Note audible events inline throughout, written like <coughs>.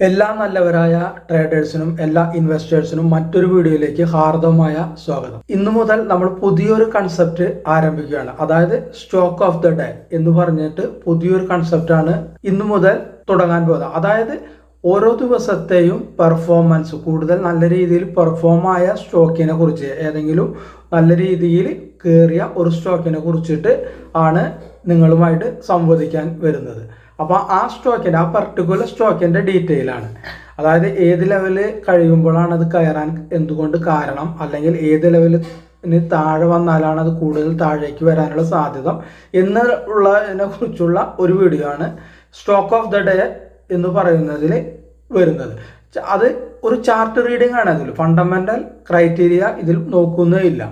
എല്ലാ നല്ലവരായ ട്രേഡേഴ്സിനും എല്ലാ ഇൻവെസ്റ്റേഴ്സിനും മറ്റൊരു വീഡിയോയിലേക്ക് ഹാർദവമായ സ്വാഗതം. ഇന്നു മുതൽ നമ്മൾ പുതിയൊരു കൺസെപ്റ്റ് ആരംഭിക്കുകയാണ്. അതായത് സ്റ്റോക്ക് ഓഫ് ദ ഡേ എന്ന് പറഞ്ഞിട്ട് പുതിയൊരു കൺസെപ്റ്റാണ് ഇന്നു മുതൽ തുടങ്ങാൻ പോകുന്നത്. അതായത് ഓരോ ദിവസത്തെയും പെർഫോമൻസ് കൂടുതൽ നല്ല രീതിയിൽ പെർഫോം ആയ സ്റ്റോക്കിനെ കുറിച്ച് ഏതെങ്കിലും നല്ല രീതിയിൽ കയറിയ ഒരു സ്റ്റോക്കിനെ കുറിച്ചിട്ട് ആണ് നിങ്ങളുമായിട്ട് സംവദിക്കാൻ വരുന്നത്. അപ്പോൾ ആ സ്റ്റോക്കിന്റെ ആ പർട്ടിക്കുലർ സ്റ്റോക്കിന്റെ ഡീറ്റെയിൽ ആണ്. അതായത് ഏത് ലെവൽ കഴിയുമ്പോഴാണ് അത് കയറാൻ എന്തുകൊണ്ട് കാരണം അല്ലെങ്കിൽ ഏത് ലെവലിന് താഴെ വന്നാലാണ് അത് കൂടുതൽ താഴേക്ക് വരാനുള്ള സാധ്യത എന്നുള്ളതിനെ കുറിച്ചുള്ള ഒരു വീഡിയോ ആണ് സ്റ്റോക്ക് ഓഫ് ദ ഡേ എന്ന് പറയുന്നതിൽ വരുന്നത്. അത് ഒരു ചാർട്ട് റീഡിംഗ് ആണ് അതിൽ. ഫണ്ടമെന്റൽ ക്രൈറ്റീരിയ ഇതിൽ നോക്കുന്നേ ഇല്ല.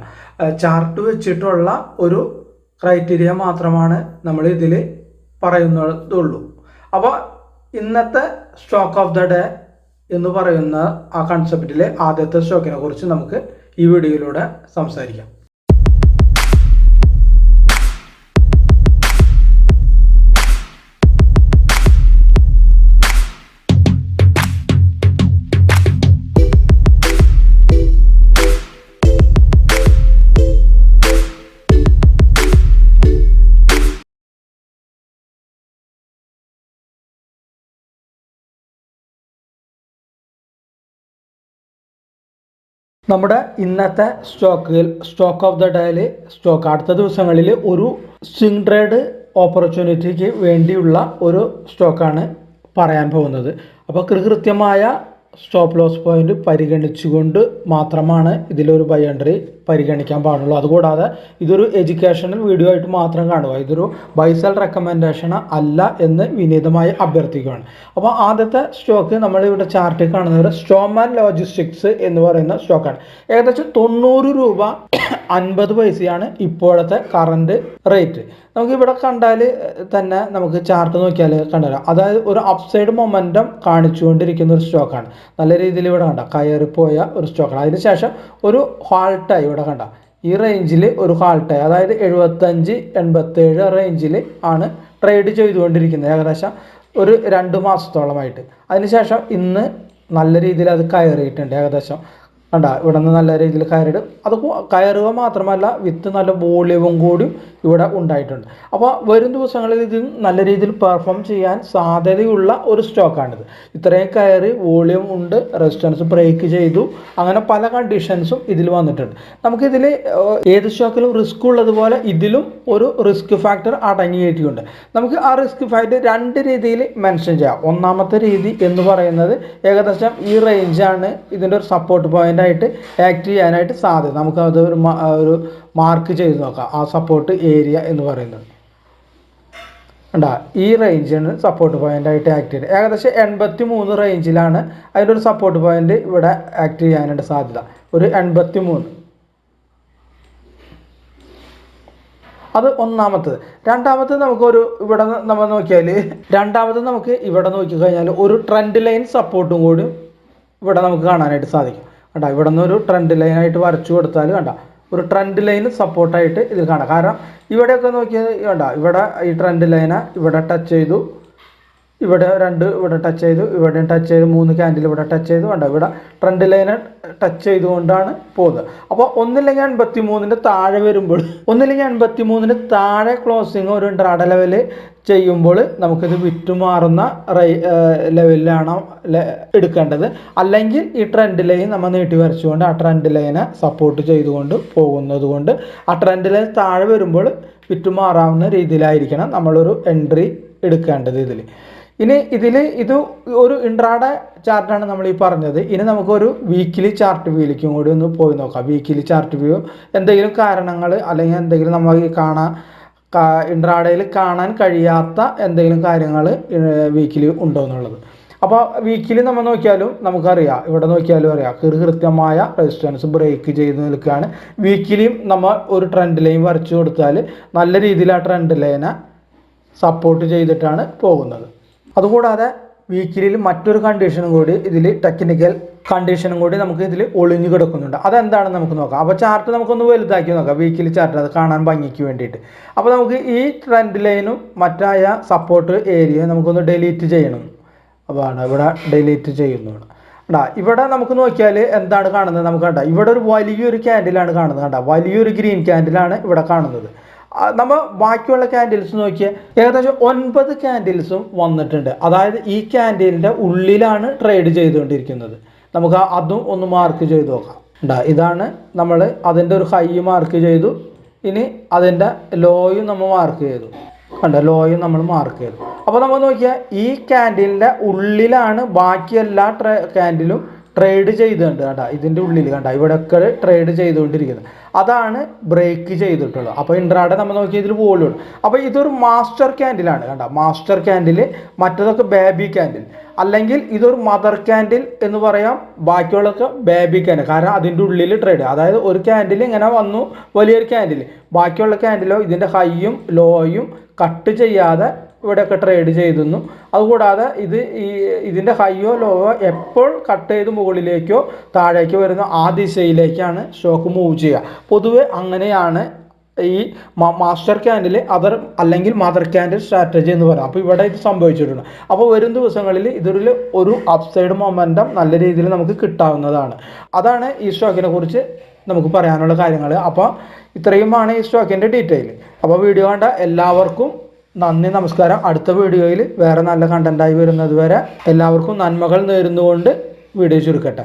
ചാർട്ട് വെച്ചിട്ടുള്ള ഒരു ക്രൈറ്റീരിയ മാത്രമാണ് നമ്മൾ ഇതിൽ പറയുന്നതുള്ളൂ. അപ്പോൾ ഇന്നത്തെ സ്റ്റോക്ക് ഓഫ് ദ ഡേ എന്ന് പറയുന്ന ആ കൺസെപ്റ്റിലെ ആദ്യത്തെ സ്റ്റോക്കിനെ കുറിച്ച് നമുക്ക് ഈ വീഡിയോയിലൂടെ സംസാരിക്കാം. നമ്മുടെ ഇന്നത്തെ സ്റ്റോക്കിൽ സ്റ്റോക്ക് ഓഫ് ദ ഡേയിൽ സ്റ്റോക്ക് അടുത്ത ദിവസങ്ങളിൽ ഒരു സ്വിംഗ് ട്രേഡ് ഓപ്പർച്യൂണിറ്റിക്ക് വേണ്ടിയുള്ള ഒരു സ്റ്റോക്കാണ് പറയാൻ പോകുന്നത്. അപ്പോൾ കൃത്യമായ സ്റ്റോപ്പ് ലോസ് പോയിന്റ് പരിഗണിച്ചുകൊണ്ട് മാത്രമാണ് ഇതിലൊരു ബൈ എൻട്രി പരിഗണിക്കാൻ പാടുള്ളൂ. അതുകൂടാതെ ഇതൊരു എഡ്യൂക്കേഷണൽ വീഡിയോ ആയിട്ട് മാത്രം കാണുക. ഇതൊരു ബൈസൽ റെക്കമെൻഡേഷൻ അല്ല എന്ന് വിനീതമായി അഭ്യർത്ഥിക്കുകയാണ്. അപ്പോൾ ആദ്യത്തെ സ്റ്റോക്ക് നമ്മളിവിടെ ചാർട്ടിൽ കാണുന്നത് സ്റ്റോമാൻ ലോജിസ്റ്റിക്സ് എന്ന് പറയുന്ന സ്റ്റോക്കാണ് ഏകദേശം തൊണ്ണൂറ് രൂപ <coughs> അൻപത് പൈസയാണ് ഇപ്പോഴത്തെ കറണ്ട് റേറ്റ് നമുക്ക് ഇവിടെ കണ്ടാൽ തന്നെ നമുക്ക് ചാർട്ട് നോക്കിയാൽ കണ്ടാൽ അതായത് ഒരു അപ്സൈഡ് മൊമെന്റം കാണിച്ചുകൊണ്ടിരിക്കുന്ന ഒരു സ്റ്റോക്കാണ് നല്ല രീതിയിൽ ഇവിടെ കണ്ട കയറിപ്പോയ ഒരു സ്റ്റോക്കാണ് അതിനുശേഷം ഒരു ഹാൾട്ടായി ഇവിടെ കണ്ട. ഈ റേഞ്ചിൽ ഒരു ഹാൾട്ടായി അതായത് എഴുപത്തഞ്ച് എൺപത്തേഴ് റേഞ്ചിൽ ആണ് ട്രേഡ് ചെയ്തുകൊണ്ടിരിക്കുന്നത് ഏകദേശം ഒരു രണ്ട് മാസത്തോളമായിട്ട്. അതിനുശേഷം ഇന്ന് നല്ല രീതിയിൽ അത് കയറിയിട്ടുണ്ട് ഏകദേശം. കണ്ട ഇവിടെ നിന്ന് നല്ല രീതിയിൽ കയറിയിടും. അത് കയറുക മാത്രമല്ല വിത്ത് നല്ല വോളിയവും കൂടി ഇവിടെ ഉണ്ടായിട്ടുണ്ട്. അപ്പോൾ വരും ദിവസങ്ങളിൽ ഇത് നല്ല രീതിയിൽ പെർഫോം ചെയ്യാൻ സാധ്യതയുള്ള ഒരു സ്റ്റോക്കാണിത്. ഇത്രയും കയറി വോളിയം ഉണ്ട് റെസിസ്റ്റൻസ് ബ്രേക്ക് ചെയ്തു അങ്ങനെ പല കണ്ടീഷൻസും ഇതിൽ വന്നിട്ടുണ്ട്. നമുക്കിതിൽ ഏത് സ്റ്റോക്കിലും റിസ്ക് ഉള്ളതുപോലെ ഇതിലും ഒരു റിസ്ക് ഫാക്ടർ അടങ്ങിയിട്ടുണ്ട്. നമുക്ക് ആ റിസ്ക് ഫാക്ടർ രണ്ട് രീതിയിൽ മെൻഷൻ ചെയ്യാം. ഒന്നാമത്തെ രീതി എന്ന് പറയുന്നത് ഏകദേശം ഈ റേഞ്ചാണ് ഇതിന്റെ ഒരു സപ്പോർട്ട് പോയിന്റ് ആയിട്ട് ആക്ട് ചെയ്യാനായിട്ട് സാധ്യത. നമുക്ക് അത് ഒരു ഒരു മാർക്ക് ചെയ്ത് നോക്കാം. ആ സപ്പോർട്ട് ഏരിയ എന്ന് പറയുന്നത്. ഉണ്ടാ ഈ റേഞ്ചാണ് സപ്പോർട്ട് പോയിന്റ് ആയിട്ട് ആക്ട് ചെയ്യുന്നത് ഏകദേശം എൺപത്തി മൂന്ന് റേഞ്ചിലാണ് അതിന്റെ ഒരു സപ്പോർട്ട് പോയിന്റ് ഇവിടെ ആക്ട് ചെയ്യാനായിട്ട് സാധ്യത. ഒരു എൺപത്തി മൂന്ന് അത് ഒന്നാമത്തത്. രണ്ടാമത്തത് നമുക്കൊരു ഇവിടെ നമ്മൾ നോക്കിയാൽ രണ്ടാമത് നമുക്ക് ഇവിടെ നോക്കിക്കഴിഞ്ഞാൽ ഒരു ട്രെൻഡ് ലൈൻ സപ്പോർട്ടും കൂടി ഇവിടെ നമുക്ക് കാണാനായിട്ട് സാധിക്കും. കണ്ട ഇവിടെ നിന്ന് ഒരു ട്രെൻഡ് ലൈനായിട്ട് വരച്ചു കൊടുത്താൽ കണ്ട ഒരു ട്രെൻഡ് ലൈൻ സപ്പോർട്ടായിട്ട് ഇതിൽ കാണാം. കാരണം ഇവിടെയൊക്കെ നോക്കിയാൽ കണ്ട ഇവിടെ ഈ ട്രെൻഡ് ലൈനെ ഇവിടെ ടച്ച് ചെയ്തു. ഇവിടെ രണ്ട് ഇവിടെ ടച്ച് ചെയ്തു ഇവിടെയും ടച്ച് ചെയ്തു മൂന്ന് ക്യാൻഡിൽ ഇവിടെ ടച്ച് ചെയ്തു. വേണ്ട ഇവിടെ ട്രെൻഡ് ലൈനെ ടച്ച് ചെയ്തുകൊണ്ടാണ് പോകുന്നത്. അപ്പോൾ ഒന്നില്ലെങ്കിൽ അൻപത്തി മൂന്നിന്റെ താഴെ വരുമ്പോൾ ഒന്നില്ലെങ്കിൽ അൻപത്തി മൂന്നിന്റെ താഴെ ക്ലോസിങ് ഒരു ഇൻട്രാഡ ലെവൽ ചെയ്യുമ്പോൾ നമുക്കിത് വിറ്റുമാറുന്ന റൈ ലെവലിലാണ് എടുക്കേണ്ടത്. അല്ലെങ്കിൽ ഈ ട്രെൻഡ് ലൈൻ നമ്മൾ നീട്ടി വരച്ചുകൊണ്ട് ആ ട്രെൻഡ് ലൈനെ സപ്പോർട്ട് ചെയ്തുകൊണ്ട് പോകുന്നത് കൊണ്ട് ആ ട്രെൻഡ് ലൈൻ താഴെ വരുമ്പോൾ വിറ്റുമാറാവുന്ന രീതിയിലായിരിക്കണം നമ്മളൊരു എൻട്രി എടുക്കേണ്ടത് ഇതിൽ ഇനി ഇതിൽ ഇത് ഒരു ഇൻട്രാഡ ചാർട്ടാണ് നമ്മൾ ഈ പറഞ്ഞത്. ഇനി നമുക്കൊരു വീക്കിലി ചാർട്ട് വ്യൂയിലേക്കും കൂടി ഒന്ന് പോയി നോക്കാം. വീക്കിലി ചാർട്ട് വ്യൂ എന്തെങ്കിലും കാരണങ്ങൾ അല്ലെങ്കിൽ എന്തെങ്കിലും നമ്മൾ കാണാൻ ഇൻട്രാഡയിൽ കാണാൻ കഴിയാത്ത എന്തെങ്കിലും കാര്യങ്ങൾ വീക്കിലി ഉണ്ടോ എന്നുള്ളത്. അപ്പോൾ വീക്കിലി നമ്മൾ നോക്കിയാലും നമുക്കറിയാം. ഇവിടെ നോക്കിയാലും അറിയാം. കൃത്യമായ റെസിസ്റ്റൻസ് ബ്രേക്ക് ചെയ്ത് നിൽക്കുകയാണ് വീക്കിലിയും നമ്മൾ ഒരു ട്രെൻഡ് ലൈൻ വരച്ചു കൊടുത്താൽ നല്ല രീതിയിൽ ആ ട്രെൻഡ് ലൈനെ സപ്പോർട്ട് ചെയ്തിട്ടാണ് പോകുന്നത്. അതുകൂടാതെ വീക്കിലിൽ മറ്റൊരു കണ്ടീഷനും കൂടി ഇതിൽ ടെക്നിക്കൽ കണ്ടീഷനും കൂടി നമുക്ക് ഇതിൽ ഒളിഞ്ഞു കിടക്കുന്നുണ്ട്. അതെന്താണെന്ന് നമുക്ക് നോക്കാം. അപ്പോൾ ചാർട്ട് നമുക്കൊന്ന് വലുതാക്കി നോക്കാം. വീക്കിലി ചാർട്ട് അത് കാണാൻ ഭംഗിക്ക് വേണ്ടിയിട്ട്. അപ്പോൾ നമുക്ക് ഈ ട്രെൻഡ് ലൈനും മറ്റായ സപ്പോർട്ട് ഏരിയയും നമുക്കൊന്ന് ഡിലീറ്റ് ചെയ്യണം. അപ്പോൾ ഇവിടെ ഡിലീറ്റ് ചെയ്യുന്നതാണ് കണ്ടാ ഇവിടെ നമുക്ക് നോക്കിയാൽ എന്താണ് കാണുന്നത്? നമുക്ക് കണ്ട ഇവിടെ ഒരു വലിയൊരു ക്യാൻഡിലാണ് കാണുന്നത്. കണ്ട വലിയൊരു ഗ്രീൻ ക്യാൻഡിലാണ് ഇവിടെ കാണുന്നത്. ആ, നമ്മ ബാക്കിയുള്ള ക്യാൻഡിൽസ് നോക്കിയാൽ ഏകദേശം ഒൻപത് ക്യാൻഡിൽസും വന്നിട്ടുണ്ട്. അതായത് ഈ ക്യാൻഡിലിന്റെ ഉള്ളിലാണ് ട്രേഡ് ചെയ്തുകൊണ്ടിരിക്കുന്നത്. നമുക്ക് അതും ഒന്ന് മാർക്ക് ചെയ്ത് നോക്കാം. ഉണ്ടാ ഇതാണ് നമ്മൾ അതിന്റെ ഒരു ഹൈ മാർക്ക് ചെയ്തു. ഇനി അതിന്റെ ലോയും നമ്മൾ മാർക്ക് ചെയ്തു. കണ്ട ലോയും നമ്മൾ മാർക്ക് ചെയ്തു. അപ്പോൾ നമ്മൾ നോക്കിയാൽ ഈ ക്യാൻഡിലിന്റെ ഉള്ളിലാണ് ബാക്കി എല്ലാ ട്രേ ക്യാൻഡിലും ട്രേഡ് ചെയ്തിട്ടുണ്ട് കണ്ട ഇതിന്റെ ഉള്ളിൽ കണ്ട ഇവിടെയൊക്കെ ട്രേഡ് ചെയ്തുകൊണ്ടിരിക്കുന്നത്. അതാണ് ബ്രേക്ക് ചെയ്തിട്ടുള്ളത്. അപ്പോൾ ഇൻട്രാഡേ നമ്മൾ നോക്കി ഇതിൽ വോളിയം അപ്പോൾ ഇതൊരു മാസ്റ്റർ ക്യാൻഡിലാണ് കണ്ട മാസ്റ്റർ ക്യാൻഡിൽ മറ്റതൊക്കെ ബേബി ക്യാൻഡിൽ അല്ലെങ്കിൽ ഇതൊരു മദർ ക്യാൻഡിൽ എന്ന് പറയാം ബാക്കിയുള്ളതൊക്കെ ബേബി ക്യാൻഡിൽ കാരണം അതിന്റെ ഉള്ളിൽ ട്രേഡ് അതായത് ഒരു ക്യാൻഡിൽ ഇങ്ങനെ വന്നു വലിയൊരു ക്യാൻഡിൽ ബാക്കിയുള്ള ക്യാൻഡിലോ ഇതിന്റെ ഹൈയും ലോയും കട്ട് ചെയ്യാതെ ഇവിടെയൊക്കെ ട്രേഡ് ചെയ്തിരുന്നു. അതുകൂടാതെ ഇത് ഈ ഇതിന്റെ ഹൈയോ ലോവോ എപ്പോൾ കട്ട് ചെയ്ത് മുകളിലേക്കോ താഴേക്കോ വരുന്ന ആ ദിശയിലേക്കാണ് സ്റ്റോക്ക് മൂവ് ചെയ്യുക. പൊതുവെ അങ്ങനെയാണ് ഈ മാസ്റ്റർ ക്യാൻഡിൽ അതർ അല്ലെങ്കിൽ മദർ ക്യാൻഡിൽ സ്ട്രാറ്റജി എന്ന് പറയാം അപ്പോൾ ഇവിടെ ഇത് സംഭവിച്ചിട്ടുണ്ട്. അപ്പോൾ വരും ദിവസങ്ങളിൽ ഇതിൽ ഒരു അപ്സൈഡ് മൊമെന്റം നല്ല രീതിയിൽ നമുക്ക് കിട്ടാവുന്നതാണ്. അതാണ് ഈ സ്റ്റോക്കിനെ കുറിച്ച് നമുക്ക് പറയാനുള്ള കാര്യങ്ങൾ അപ്പോൾ ഇത്രയുമാണ് ഈ സ്റ്റോക്കിന്റെ ഡീറ്റെയിൽ അപ്പോൾ വീഡിയോ കണ്ട എല്ലാവർക്കും നന്ദി നമസ്കാരം. അടുത്ത വീഡിയോയിൽ വേറെ നല്ല കണ്ടന്റായി വരുന്നത് വരെ എല്ലാവർക്കും നന്മകൾ നേരുന്നുകൊണ്ട് വീഡിയോ ചുരുക്കട്ടെ.